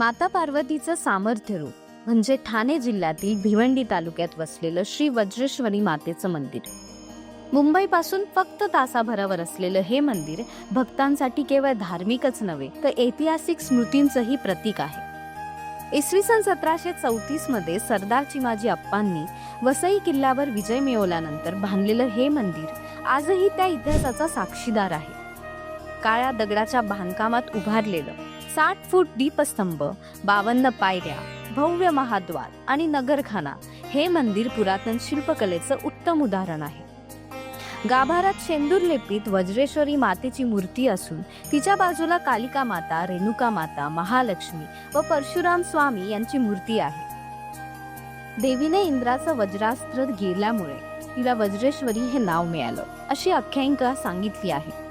माता पार्वतीचं सामर्थ्य रूप म्हणजे ठाणे जिल्ह्यातील भिवंडी तालुक्यात वसलेलं श्री वज्रेश्वरी मातेचं मंदिर. मुंबईपासून फक्त तासाभरावर असलेलं हे मंदिर भक्तांसाठी केवळ धार्मिकच नव्हे तर ऐतिहासिक स्मृतींचंही प्रतीक आहे. इसवी सन सतराशे चौतीसमध्ये सरदार चिमाजी अप्पांनी वसई किल्ल्यावर विजय मिळवल्यानंतर बांधलेलं हे मंदिर आजही त्या इतिहासाचा साक्षीदार आहे. काळ्या दगडाच्या बांधकामात उभारलेलं साठ फूट दीपस्तंभ बावन्न पायऱ्या भव्य महाद्वार आणि नगरखाना हे मंदिर पुरातन शिल्पकलेचं उत्तम उदाहरण आहे. गाभारात शेंदूर लेपीत वज्रेश्वरी मातेची मूर्ती असून तिच्या बाजूला कालिका माता रेणुका माता महालक्ष्मी व परशुराम स्वामी यांची मूर्ती आहे. देवीने इंद्राचं वज्रास्त्र गेल्यामुळे तिला वज्रेश्वरी हे नाव मिळालं अशी आख्यायिका सांगितली आहे.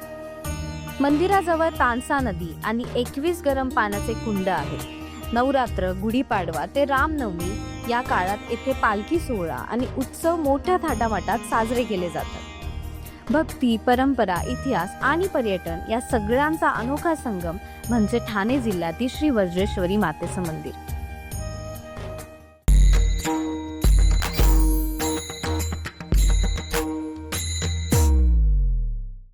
मंदिराजवळ तानसा नदी आणि एकवीस गरम पाण्याचे कुंड आहेत नवरात्र गुढीपाडवा ते रामनवमी या काळात येथे पालखी सोहळा आणि उत्सव मोठ्या थाटामाटात साजरे केले जातात. भक्ती परंपरा इतिहास आणि पर्यटन या सगळ्यांचा अनोखा संगम म्हणजे ठाणे जिल्ह्यातील श्री वज्रेश्वरी मातेचं मंदिर.